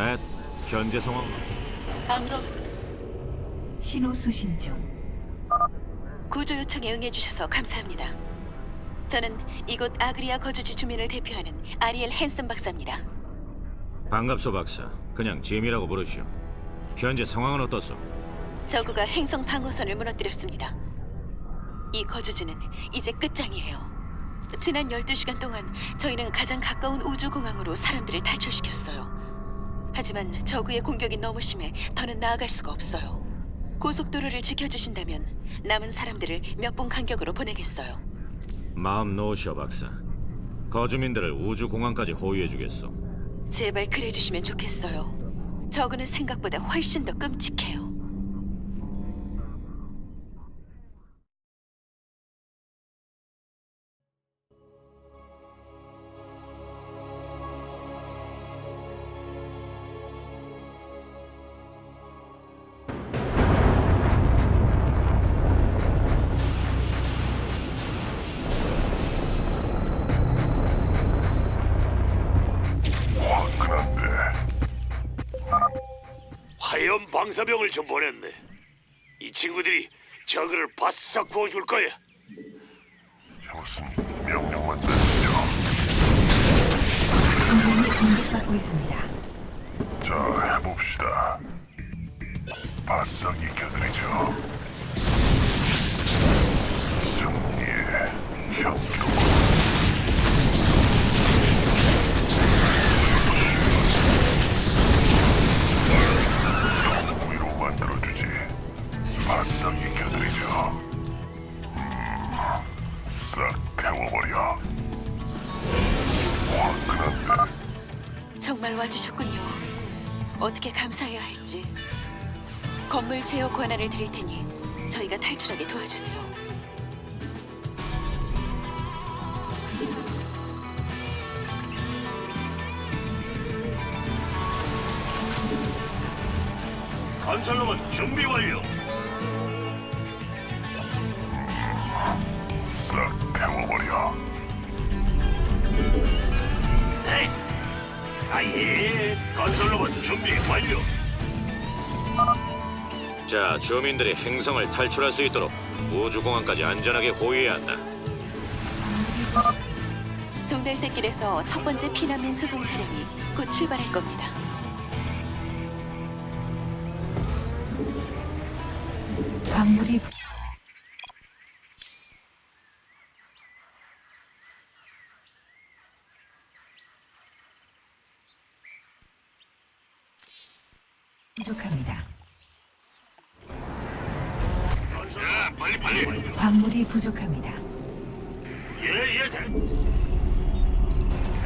맷, 현재 상황 암도 신호 수신 중. 구조 요청에 응해주셔서 감사합니다. 저는 이곳 아그리아 거주지 주민을 대표하는 아리엘 헨슨 박사입니다. 반갑소 박사. 그냥 짐이라고 부르시오. 현재 상황은 어떻소? 저구가 행성 방어선을 무너뜨렸습니다. 이 거주지는 이제 끝장이에요. 지난 12시간 동안 저희는 가장 가까운 우주공항으로 사람들을 탈출시켰어요. 하지만 저구의 공격이 너무 심해 더는 나아갈 수가 없어요. 고속도로를 지켜주신다면 남은 사람들을 몇 분 간격으로 보내겠어요. 마음 놓으시오 박사. 거주민들을 우주 공항까지 호위해주겠소. 제발 그래주시면 좋겠어요. 저그는 생각보다 훨씬 더 끔찍해요. 방사병을 좀 보냈네. 이 친구들이 저그를 바싹 구워줄 거야. 좋습니다. 명령만 내리시죠. 동맹이 공격받고 있습니다. 자, 해봅시다. 바싹 익혀드리죠. 승리의 향기로 위 만들어주지. 바싹 익혀드리죠. 음, 싹 태워버려. 화끈한데. 정말 와주셨군요. 어떻게 감사해야 할지. 건물 제어 권한을 드릴 테니 저희가 탈출하게 도와주세요. 건설로봇 준비 완료. 싹 태워버려. 네. 아예. 건설로봇 준비 완료. 자, 주민들이 행성을 탈출할 수 있도록 우주 공항까지 안전하게 호위해야 한다. 종달새길에서 첫 번째 피난민 수송 차량이 곧 출발할 겁니다. 광물이 부- 부족합니다. 자, 빨리 빨리. 광물이 부족합니다. 예, 예.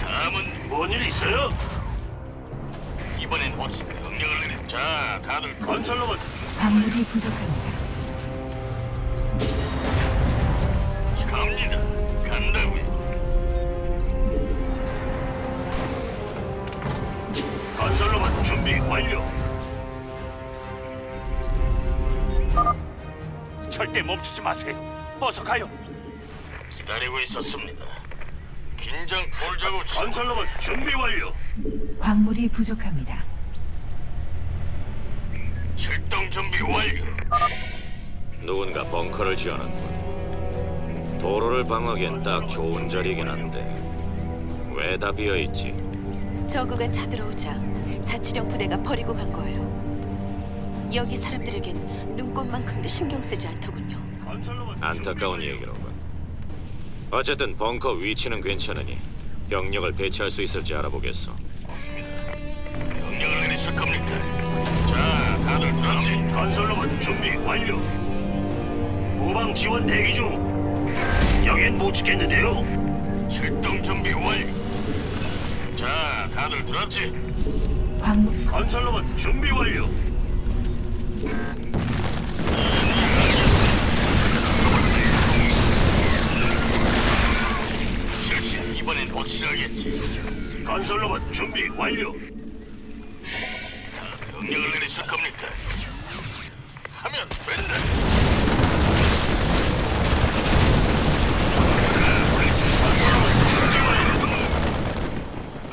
다음은 뭔일 있어요? 이번엔 어떻게 명령을 내리? 자, 다들 건설로봇 광물이 부족합니다. 갑니다. 간다고요. 건설로봇 준비 완료. 절대 멈추지 마세요. 어서 가요. 기다리고 있었습니다. 긴장 풀자고. 건설로봇 준비 완료. 광물이 부족합니다. 출동 준비 완료. 누군가 벙커를 지어놨군. 도로를 방어하기엔 딱 좋은 자리이긴 한데 왜 다 비어 있지? 저그가 쳐들어오자 자치령 부대가 버리고 간 거예요. 여기 사람들에겐 눈꽃만큼도 신경 쓰지 않더군요. 안타까운 얘기로군. 어쨌든 벙커 위치는 괜찮으니 병력을 배치할 수 있을지 알아보겠어. 명령을 내리실 겁니까? 자, 다들 들었지? 건설로봇 준비 완료. 후방 지원 대기 중. 여긴 못 지켰는데요. 출동 준비 완료. 자, 다들 들었지? 광물 건설로봇 준비 완료. 실시 이번엔 확실하겠지. 건설로봇 준비 완료. 자, 명령을 내리실 겁니까? 하면 된다.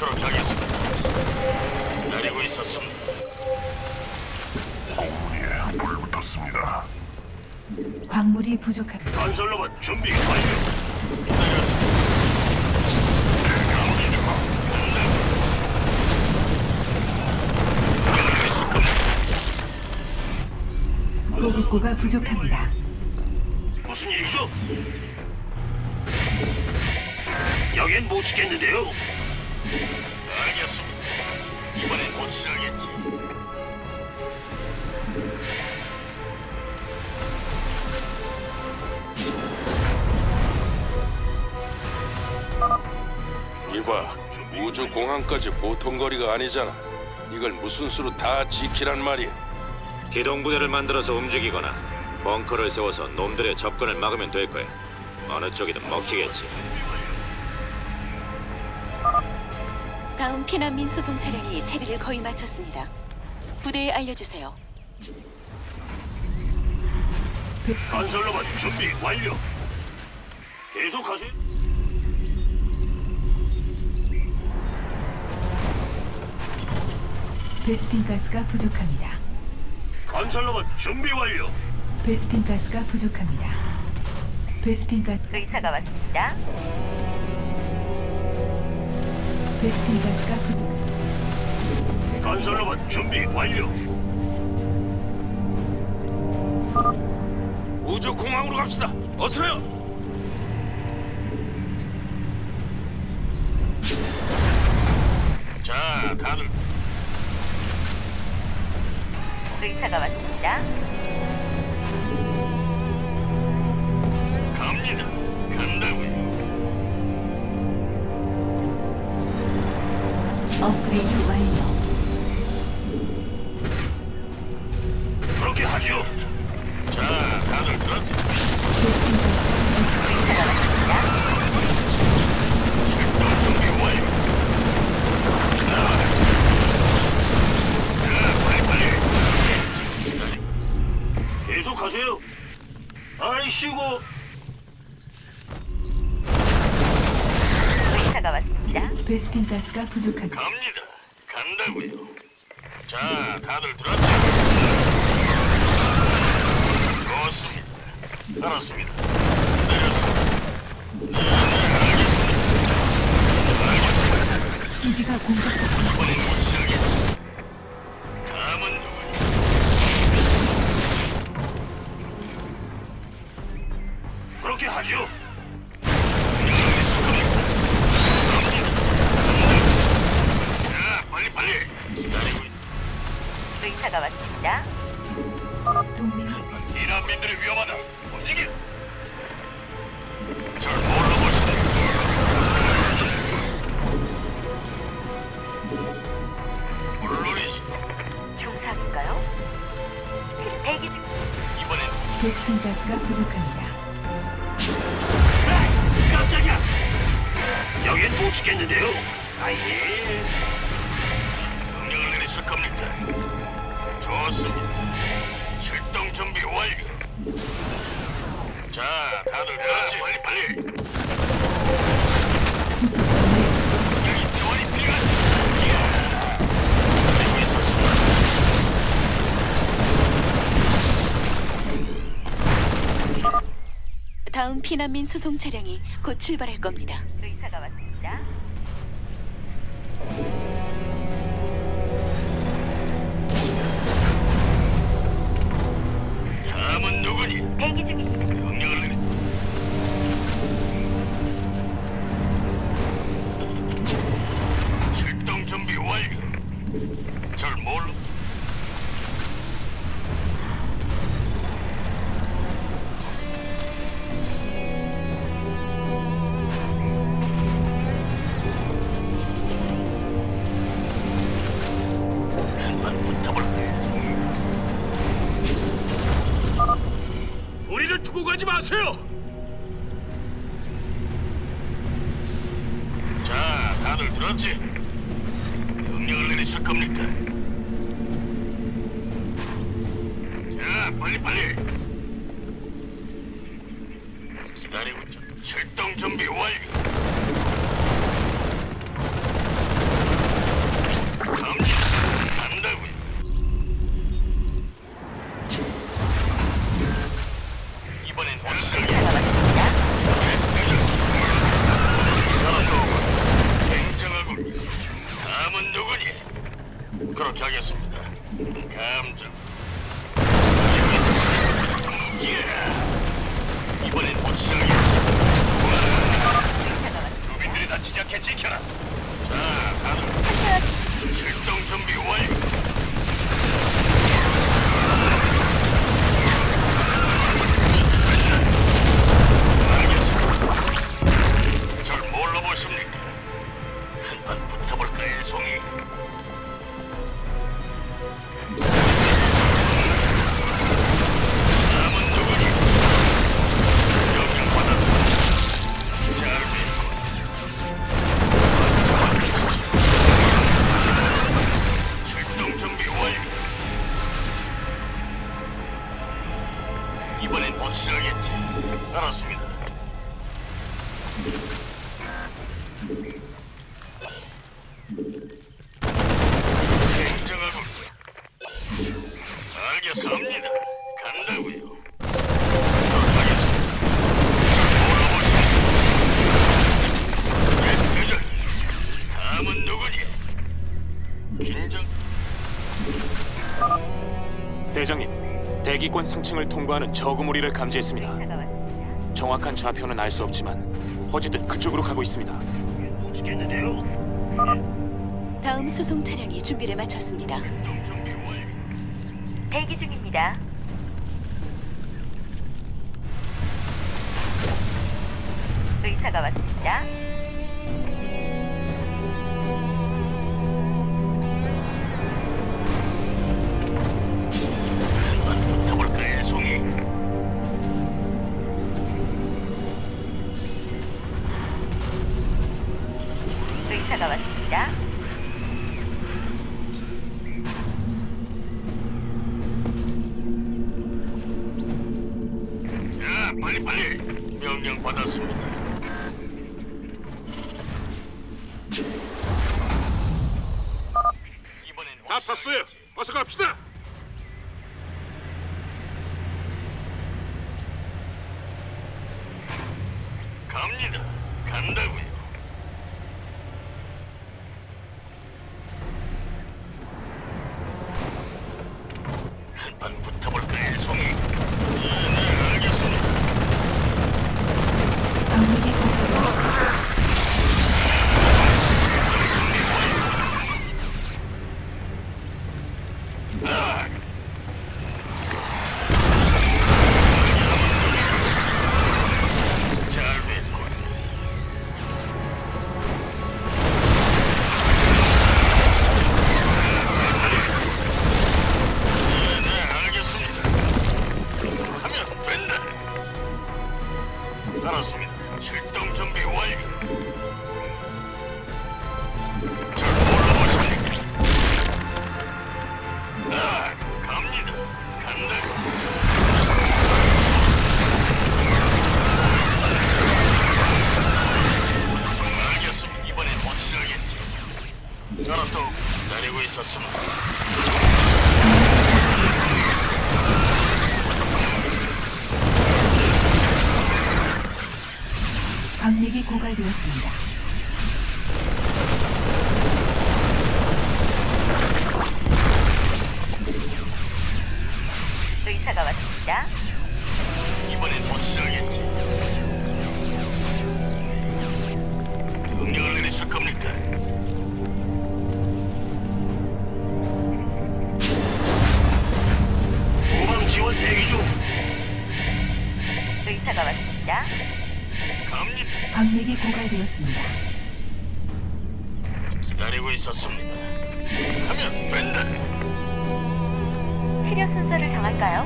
그렇게 하겠습니다. 기다리고 있었습니다. 공문에 불붙었습니다. 광물이 부족합니다. 건설로봇 준비 완료. 고급고가 부족합니다. 무슨 일이죠? 여긴 못 지켰는데요. 이봐, 우주 공항까지 보통 거리가 아니잖아. 이걸 무슨 수로 다 지키란 말이야. 기동 부대를 만들어서 움직이거나 벙커를 세워서 놈들의 접근을 막으면 될 거야. 어느 쪽이든 먹히겠지. 다음 피난민 수송 차량이 채비를 거의 마쳤습니다. 부대에 알려주세요. 건설로봇 준비 완료. 계속하세요. 베스핀 가스가 부족합니다. 건설로봇 준비 완료. 베스핀 가스가 부족합니다. 베스핀 가스 의사가 왔습니다. 베스핀 가스가 부족. 건설로봇 준비 완료. 우주 공항으로 갑시다. 어서요. 의사가 왔 베스핀 가스가 부족합니다. 갑니다. 간다고요. 자, 다들 들었죠? 좋습니다. 알았습니다. 내렸습니다. 네, 네, 알겠습니다. 알겠습니다. 기지가 공격받고 있습니다. 이번엔 베스핀 가스가 부족합니다. 에이, 깜짝이야. 여긴 못 지켰는데요. 아예. 명령을 내리실 겁니까? 좋습니다. 출동 준비 완료. 자, 다들 그렇지. 빨리 빨리. 다음 피난민 수송 차량이 곧 출발할 겁니다. 대기권 상층을 통과하는 저그무리를 감지했습니다. 왔습니다. 정확한 좌표는 알 수 없지만 어쨌든 그쪽으로 가고 있습니다. 다음 수송 차량이 준비를 마쳤습니다. 대기 중입니다. 의사가 왔습니다. 왔습니다. 자, 빨리 빨리. 명령 받았습니다. 기다리고 있었습니다. 하면 된다. 치료 순서를 정할까요?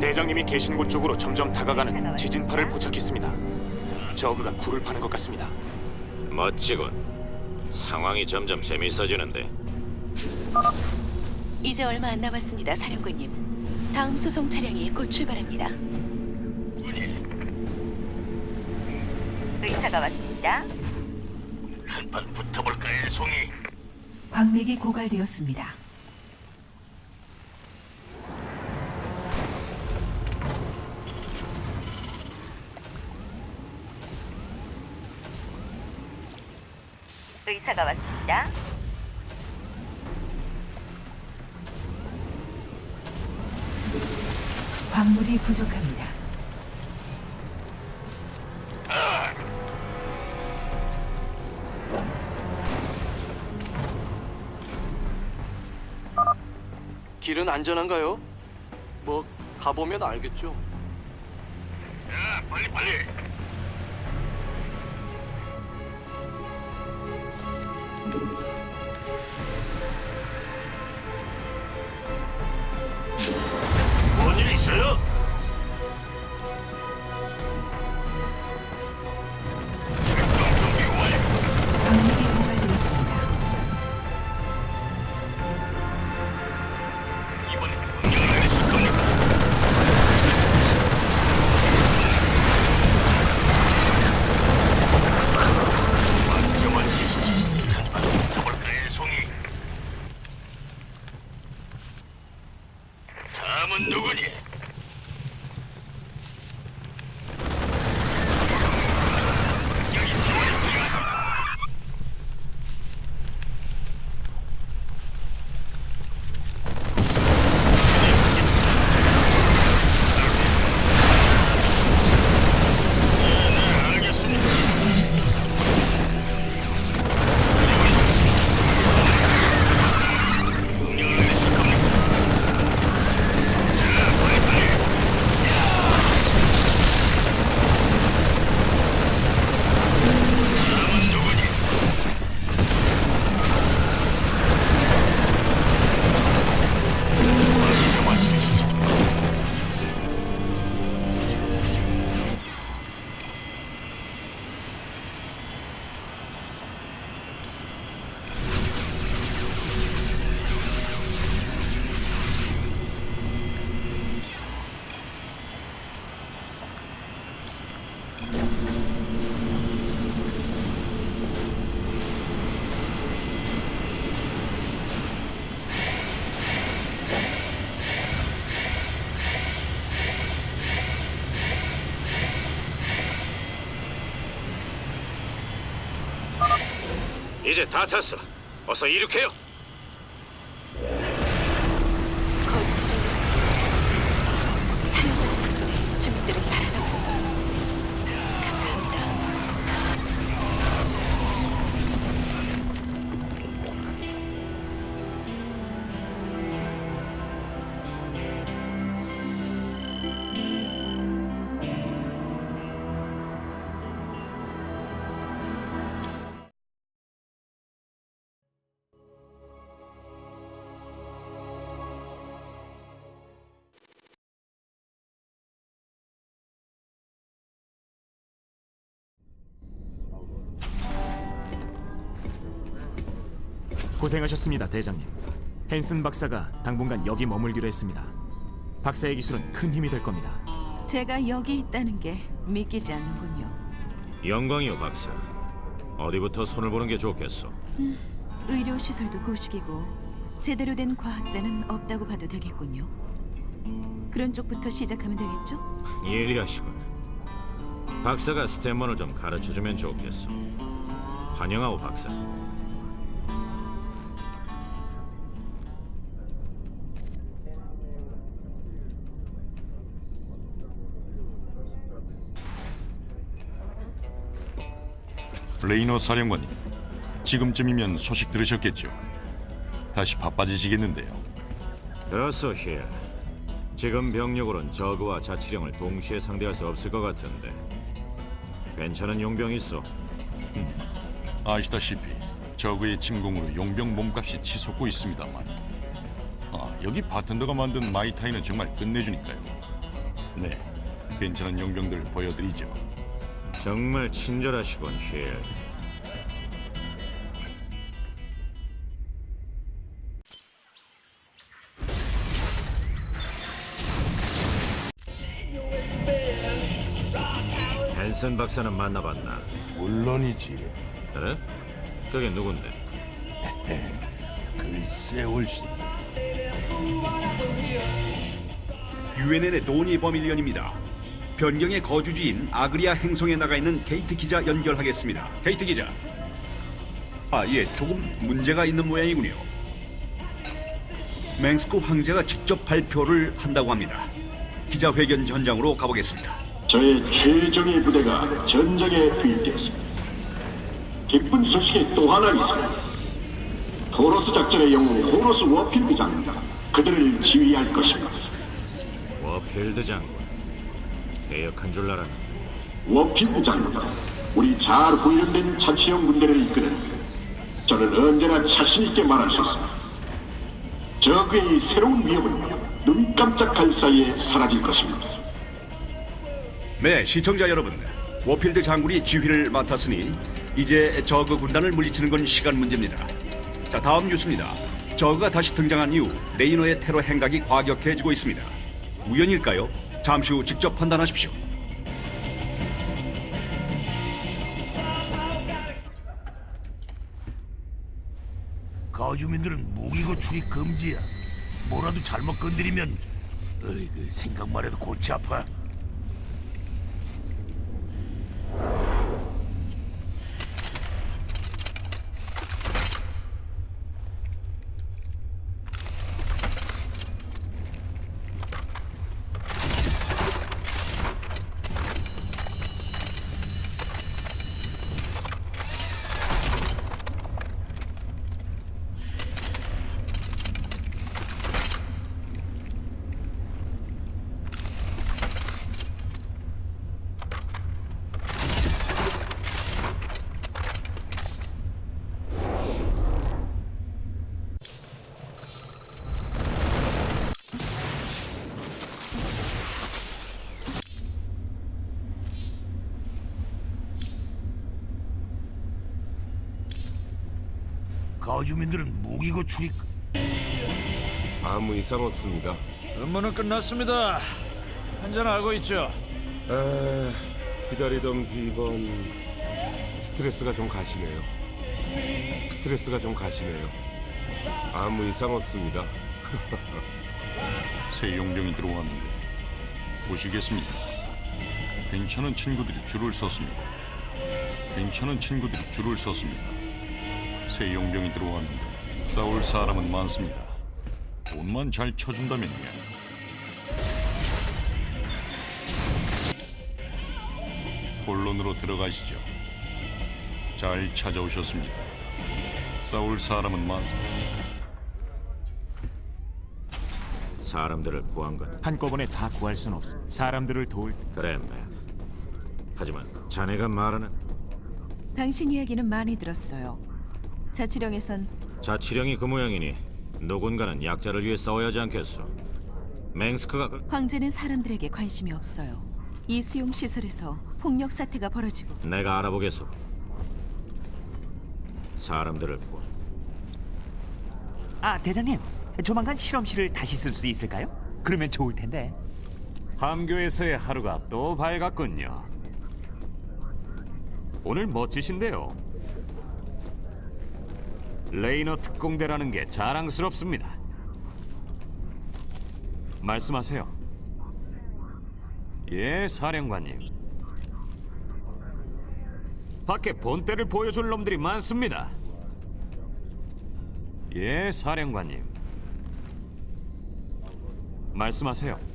대장님이 계신 곳 쪽으로 점점 다가가는 지진파를 포착했습니다. 저그가 굴을 파는 것 같습니다. 멋지군. 상황이 점점 재밌어지는데 이제 얼마 안 남았습니다, 사령관님. 다음 수송 차량이 곧 출발합니다. 의사가 왔습니다. 한판 붙어볼까요, 송이? 광맥이 고갈되었습니다. 의사가 왔습니다. 광물이 부족합니다. 안전한가요? 뭐 가보면 알겠죠. 자, 빨리 빨리. 이제 다 탔어. 어서 이륙해요. 고생하셨습니다, 대장님. 헨슨 박사가 당분간 여기 머물기로 했습니다. 박사의 기술은 큰 힘이 될 겁니다. 제가 여기 있다는 게 믿기지 않는군요. 영광이요, 박사. 어디부터 손을 보는 게 좋겠어. 의료 시설도 고식이고 제대로 된 과학자는 없다고 봐도 되겠군요. 그런 쪽부터 시작하면 되겠죠? 예리하시군. 박사가 스탠먼을 좀 가르쳐주면 좋겠어. 환영하오, 박사. 레이너 사령관님, 지금쯤이면 소식 들으셨겠죠? 다시 바빠지시겠는데요. 들었어, 힐. 지금 병력으론 저그와 자치령을 동시에 상대할 수 없을 것 같은데. 괜찮은 용병 있어. 아시다시피 저그의 침공으로 용병 몸값이 치솟고 있습니다만 아, 여기 바텐더가 만든 마이타이는 정말 끝내주니까요. 네, 괜찮은 용병들 보여드리죠. 정말 친절하시군, 힐. 헨슨 박사는 만나봤나? 물론이지. 그래? 그게 누군데? 글쎄 옳시. 유엔엔의 도니 버밀리언입니다. 변경의 거주지인 아그리아 행성에 나가 있는 게이트 기자 연결하겠습니다. 게이트 기자. 아, 예, 조금 문제가 있는 모양이군요. 맹스코 황제가 직접 발표를 한다고 합니다. 기자회견 현장으로 가보겠습니다. 저의 최정의 부대가 전장에 투입되었습니다. 기쁜 소식이 또 하나 있습니다. 토로스 작전의 영웅 호로스 워필 부장입니다. 그들을 지휘할 것입니다. 워필드 장 군. 대역한 줄 알았는데 워필드 장군, 우리 잘 훈련된 자치령 군대를 이끄는 저는 언제나 자신 있게 말할 수 있습니다. 적의 새로운 위협은 눈 깜짝할 사이에 사라질 것입니다. 네, 시청자 여러분. 워필드 장군이 지휘를 맡았으니 이제 저그 군단을 물리치는 건 시간 문제입니다. 자, 다음 뉴스입니다. 저그가 다시 등장한 이후 레이너의 테러 행각이 과격해지고 있습니다. 우연일까요? 잠시 후 직접 판단하십시오. 거주민들은 무기고 출입 금지야. 뭐라도 잘못 건드리면 으이그 생각만 해도 골치 아파. 거주민들은 무기고 출입 아무 이상 없습니다. 업무는 끝났습니다. 한잔 알고 있죠? 아, 기다리던 비번 스트레스가 좀 가시네요. 스트레스가 좀 가시네요. 아무 이상 없습니다. 새 용병이 들어왔는데 보시겠습니까? 괜찮은 친구들이 줄을 섰습니다. 괜찮은 친구들이 줄을 섰습니다. 새 용병이 들어왔는데 싸울 사람은 많습니다. 돈만 잘 쳐준다면요. 본론으로 들어가시죠. 잘 찾아오셨습니다. 싸울 사람은 많습니다. 사람들을 구한 건 한꺼번에 다 구할 순 없어. 사람들을 도울 그래, 맨. 하지만 자네가 말하는 당신 이야기는 많이 들었어요. 자치령에선 자치령이 그 모양이니 누군가는 약자를 위해 싸워야 하지 않겠소? 맹스크가 그... 황제는 사람들에게 관심이 없어요. 이 수용 시설에서 폭력 사태가 벌어지고 내가 알아보겠소. 사람들을 구한 아 대장님 조만간 실험실을 다시 쓸 수 있을까요? 그러면 좋을 텐데 함교에서의 하루가 또 밝았군요. 오늘 멋지신데요. 레이너 특공대라는 게 자랑스럽습니다. 말씀하세요. 예, 사령관님. 밖에 본때를 보여줄 놈들이 많습니다. 예, 사령관님. 말씀하세요.